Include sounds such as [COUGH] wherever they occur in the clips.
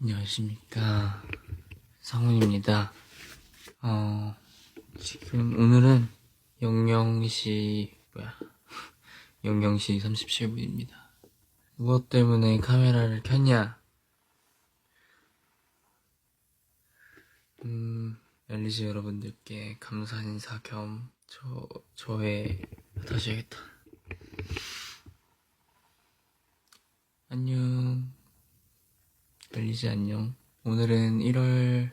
안녕하십니까 상훈입니다. 어 지금 오늘은 00시 뭐야 [LAUGHS] 00시 37분입니다. 무엇 때문에 카메라를 켰냐? 음 엘리즈 여러분들께 감사 인사 겸 저 저의 다시 해야겠다. 안녕. 엘 리즈 안녕. 오늘은 1월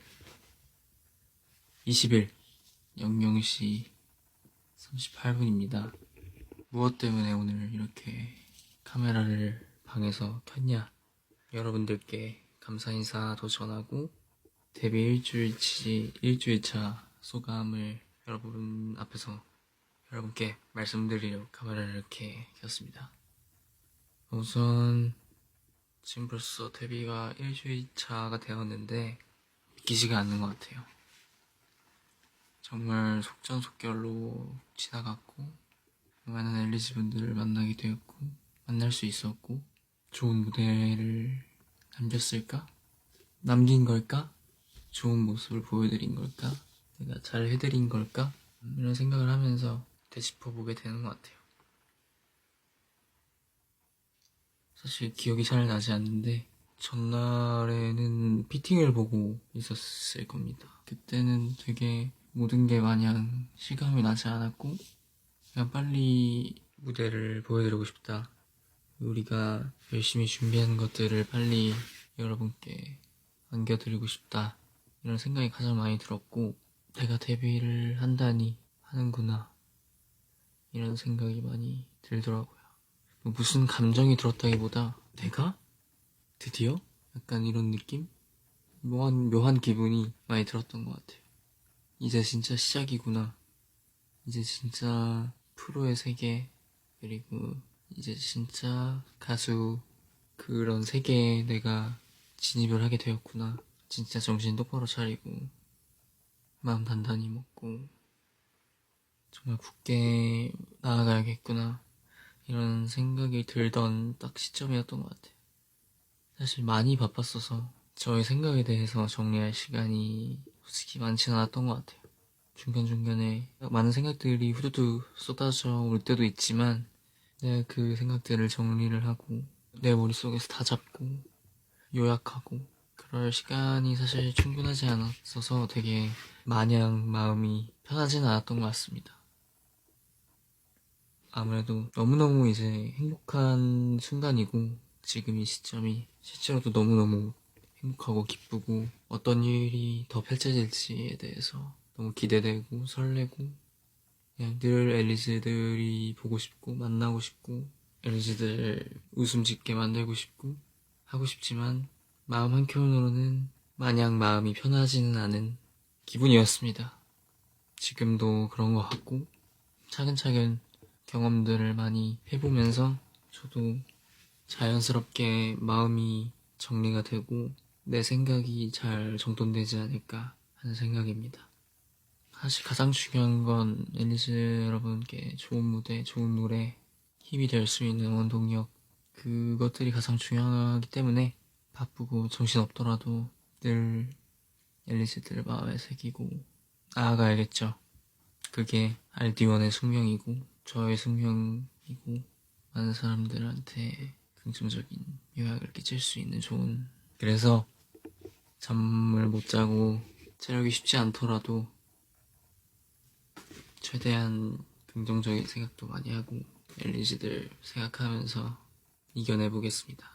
20일 00시 38분입니다. 무엇 때문에 오늘 이렇게 카메라를 방에서 켰냐? 여러분들께 감사 인사도 전하고 데뷔 일주일치 일주일차 소감을 여러분 앞에서 여러분께 말씀드리려 카메라를 이렇게 켰습니다. 우선 지금 벌써 데뷔가 일주일 차가 되었는데 믿기지가 않는 것 같아요. 정말 속전속결로 지나갔고 많은 엘리지 분들을 만나게 되었고 만날 수 있었고 좋은 무대를 남겼을까? 남긴 걸까? 좋은 모습을 보여드린 걸까? 내가 잘 해드린 걸까? 이런 생각을 하면서 되짚어보게 되는 것 같아요. 사실 기억이 잘 나지 않는데 전날에는 피팅을 보고 있었을 겁니다. 그때는 되게 모든 게 마냥 실감이 나지 않았고 그냥 빨리 무대를 보여드리고 싶다. 우리가 열심히 준비한 것들을 빨리 여러분께 안겨드리고 싶다. 이런 생각이 가장 많이 들었고 내가 데뷔를 한다니 하는구나. 이런 생각이 많이 들더라고요. 무슨 감정이 들었다기보다 내가 드디어 약간 이런 느낌? 묘한 묘한 기분이 많이 들었던 것 같아요. 이제 진짜 시작이구나. 이제 진짜 프로의 세계 그리고 이제 진짜 가수 그런 세계에 내가 진입을 하게 되었구나. 진짜 정신 똑바로 차리고 마음 단단히 먹고 정말 굳게 나아가야겠구나. 이런 생각이 들던 딱 시점이었던 것 같아요. 사실 많이 바빴어서 저의 생각에 대해서 정리할 시간이 솔직히 많지는 않았던 것 같아요. 중간중간에 많은 생각들이 후두두 쏟아져 올 때도 있지만 내가 그 생각들을 정리를 하고 내 머릿속에서 다 잡고 요약하고 그럴 시간이 사실 충분하지 않았어서 되게 마냥 마음이 편하지는 않았던 것 같습니다. 아무래도 너무너무 이제 행복한 순간이고 지금 이 시점이 실제로도 너무너무 행복하고 기쁘고 어떤 일이 더 펼쳐질지에 대해서 너무 기대되고 설레고 그냥 늘 엘리즈들이 보고 싶고 만나고 싶고 엘리즈들 웃음 짓게 만들고 싶고 하고 싶지만 마음 한켠으로는 마냥 마음이 편하지는 않은 기분이었습니다. 지금도 그런 것 같고 차근차근 경험들을 많이 해보면서 저도 자연스럽게 마음이 정리가 되고 내 생각이 잘 정돈되지 않을까 하는 생각입니다. 사실 가장 중요한 건 엘리즈 여러분께 좋은 무대, 좋은 노래, 힘이 될 수 있는 원동력 그것들이 가장 중요하기 때문에 바쁘고 정신 없더라도 늘 엘리즈들 마음에 새기고 나아가야겠죠. 그게 알디원의 숙명이고 저의 숙명이고 많은 사람들한테 긍정적인 영향을 끼칠 수 있는 좋은. 그래서 잠을 못 자고 체력이 쉽지 않더라도 최대한 긍정적인 생각도 많이 하고 엘리지들 생각하면서 이겨내보겠습니다.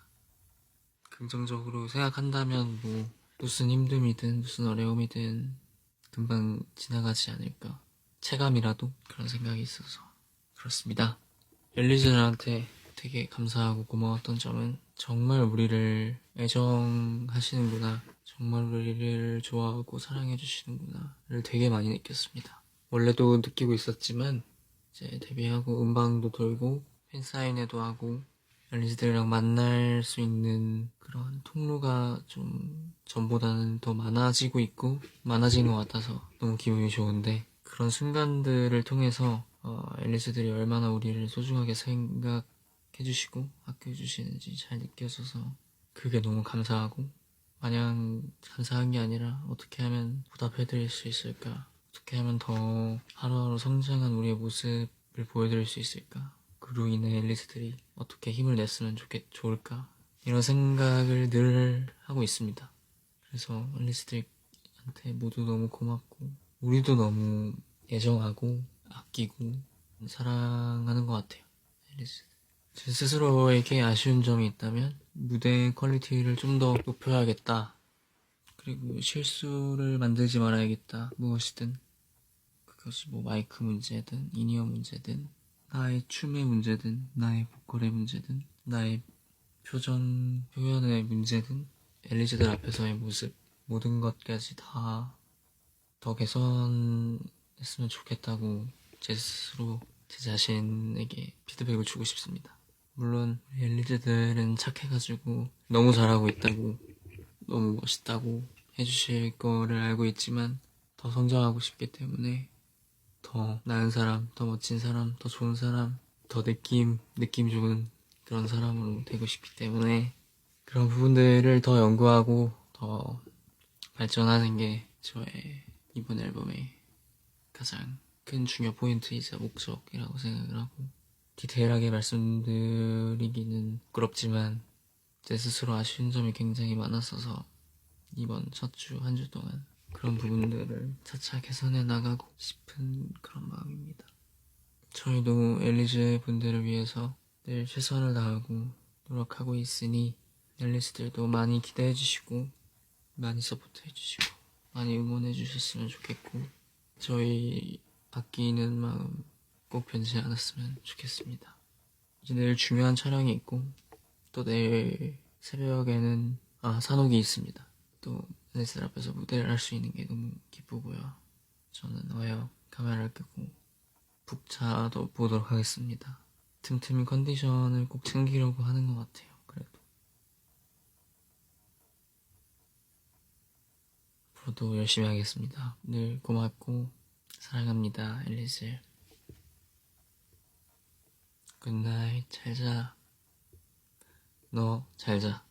긍정적으로 생각한다면 뭐 무슨 힘듦이든 무슨 어려움이든 금방 지나가지 않을까. 체감이라도 그런 생각이 있어서 그렇습니다. 엘리즈들한테 되게 감사하고 고마웠던 점은 정말 우리를 애정하시는구나. 정말 우리를 좋아하고 사랑해주시는구나를 되게 많이 느꼈습니다. 원래도 느끼고 있었지만 이제 데뷔하고 음방도 돌고 팬사인회도 하고 엘리즈들이랑 만날 수 있는 그런 통로가 좀 전보다는 더 많아지고 있고 많아진 것 같아서 너무 기분이 좋은데 그런 순간들을 통해서 어, 앨리스들이 얼마나 우리를 소중하게 생각해주시고 아껴주시는지 잘 느껴져서 그게 너무 감사하고 마냥 감사한 게 아니라 어떻게 하면 보답해드릴 수 있을까? 어떻게 하면 더 하루하루 성장한 우리의 모습을 보여드릴 수 있을까? 그로 인해 엘리트들이 어떻게 힘을 냈으면 좋겠, 좋을까? 이런 생각을 늘 하고 있습니다. 그래서 엘리트들한테 모두 너무 고맙고, 우리도 너무 애정하고, 아끼고, 사랑하는 것 같아요. 엘리트. 제 스스로에게 아쉬운 점이 있다면, 무대 퀄리티를 좀 더 높여야겠다. 그리고 실수를 만들지 말아야겠다. 무엇이든. 그것이 뭐 마이크 문제든, 인이어 문제든, 나의 춤의 문제든, 나의 보컬의 문제든, 나의 표정, 표현의 문제든, 엘리즈들 앞에서의 모습, 모든 것까지 다 더 개선했으면 좋겠다고 제 스스로 제 자신에게 피드백을 주고 싶습니다. 물론 우리 엘리즈들은 착해가지고 너무 잘하고 있다고 너무 멋있다고 해주실 거를 알고 있지만 더 성장하고 싶기 때문에 더 나은 사람, 더 멋진 사람, 더 좋은 사람, 더 느낌, 느낌 좋은 그런 사람으로 되고 싶기 때문에 그런 부분들을 더 연구하고 더 발전하는 게 저의 이번 앨범의 가장 큰 중요 포인트이자 목적이라고 생각을 하고 디테일하게 말씀드리기는 부끄럽지만 제 스스로 아쉬운 점이 굉장히 많았어서 이번 첫 주 한 주 동안 그런 부분들을 차차 개선해 나가고 싶은 그런 마음입니다. 저희도 엘리즈 분들을 위해서 늘 최선을 다하고 노력하고 있으니 엘리스들도 많이 기대해 주시고 많이 서포트 해 주시고 많이 응원해 주셨으면 좋겠고 저희 아끼는 마음 꼭 변치 않았으면 좋겠습니다. 이제 내일 중요한 촬영이 있고 또 내일 새벽에는 아 산옥이 있습니다. 또 엘리스들 앞에서 무대를 할 수 있는 게 너무 기쁘고요. 저는 어여 카메라를 끄고 푹 자도 보도록 하겠습니다. 틈틈이 컨디션을 꼭 챙기려고 하는 것 같아요. 그래도 앞으로도 열심히 하겠습니다. 늘 고맙고 사랑합니다, 앨리스. 굿나잇, 잘 자. 너 잘 자.